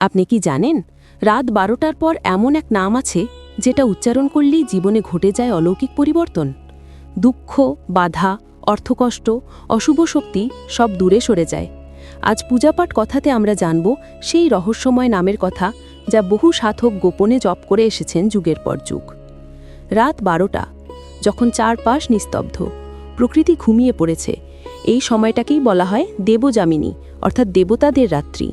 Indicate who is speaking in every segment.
Speaker 1: আপনি কি জানেন, রাত বারোটার পর এমন এক নাম আছে যেটা উচ্চারণ করলেই জীবনে ঘটে যায় অলৌকিক পরিবর্তন। দুঃখ, বাধা, অর্থকষ্ট, অশুভ শক্তি সব দূরে সরে যায়। আজ পূজাপাঠ কথাতে আমরা জানব সেই রহস্যময় নামের কথা যা বহু সাধক গোপনে জপ করে এসেছেন যুগের পর যুগ। রাত বারোটা, যখন চারপাশ নিস্তব্ধ, প্রকৃতি ঘুমিয়ে পড়েছে, এই সময়টাকেই বলা হয় দেবযামিনী, অর্থাৎ দেবতাদের রাত্রি।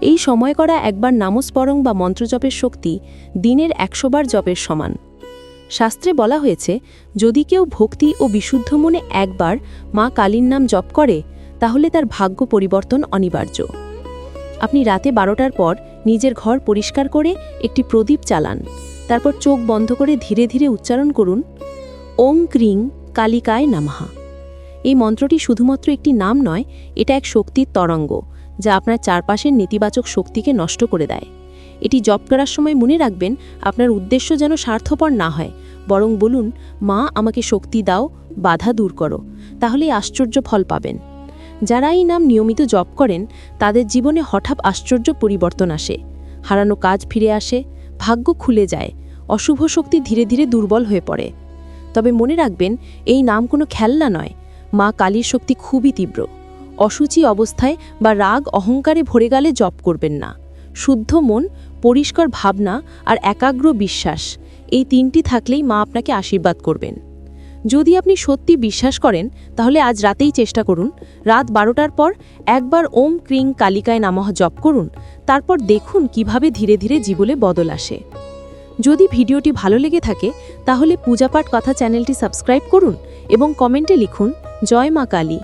Speaker 1: এই সময় করা একবার নামস্মরণ বা মন্ত্রজপের শক্তি দিনের একশোবার জপের সমান। শাস্ত্রে বলা হয়েছে, যদি কেউ ভক্তি ও বিশুদ্ধ মনে একবার মা কালীর নাম জপ করে, তাহলে তার ভাগ্য পরিবর্তন অনিবার্য। আপনি রাতে বারোটার পর নিজের ঘর পরিষ্কার করে একটি প্রদীপ চালান, তারপর চোখ বন্ধ করে ধীরে ধীরে উচ্চারণ করুন, ওং ক্রিং কালিকায় নামহা। এই মন্ত্রটি শুধুমাত্র একটি নাম নয়, এটা এক শক্তির তরঙ্গ। যা আপনার চারপাশের নেতিবাচক শক্তিকে নষ্ট করে দেয়। এটি জপ করার সময় মনে রাখবেন, আপনার উদ্দেশ্য যেন স্বার্থপর না হয়। বরং বলুন, মা, আমাকে শক্তি দাও, বাধা দূর করো তাহলেই আশ্চর্য ফল পাবেন। যারা এই নাম নিয়মিত জপ করেন, তাদের জীবনে হঠাৎ আশ্চর্য পরিবর্তন আসে। হারানো কাজ ফিরে আসে, ভাগ্য খুলে যায়, অশুভ শক্তি ধীরে ধীরে দুর্বল হয়ে পড়ে। তবে মনে রাখবেন, এই নাম কোনো খেলনা নয়। মা কালীর শক্তি খুবই তীব্র। অসুচি অবস্থায় বা রাগ অহংকারে ভরে গেলে জপ করবেন না। শুদ্ধ মন, পরিষ্কার ভাবনা আর একাগ্র বিশ্বাস, এই তিনটি থাকলেই মা আপনাকে আশীর্বাদ করবেন। যদি আপনি সত্যি বিশ্বাস করেন, তাহলে আজ রাতেই চেষ্টা করুন। রাত বারোটার পর একবার ওম ক্রিং কালিকায় নামহ জপ করুন। তারপর দেখুন কীভাবে ধীরে ধীরে জীবনে বদল আসে। যদি ভিডিওটি ভালো লেগে থাকে, তাহলে পূজাপাঠ কথা চ্যানেলটি সাবস্ক্রাইব করুন এবং কমেন্টে লিখুন, জয় মা কালী।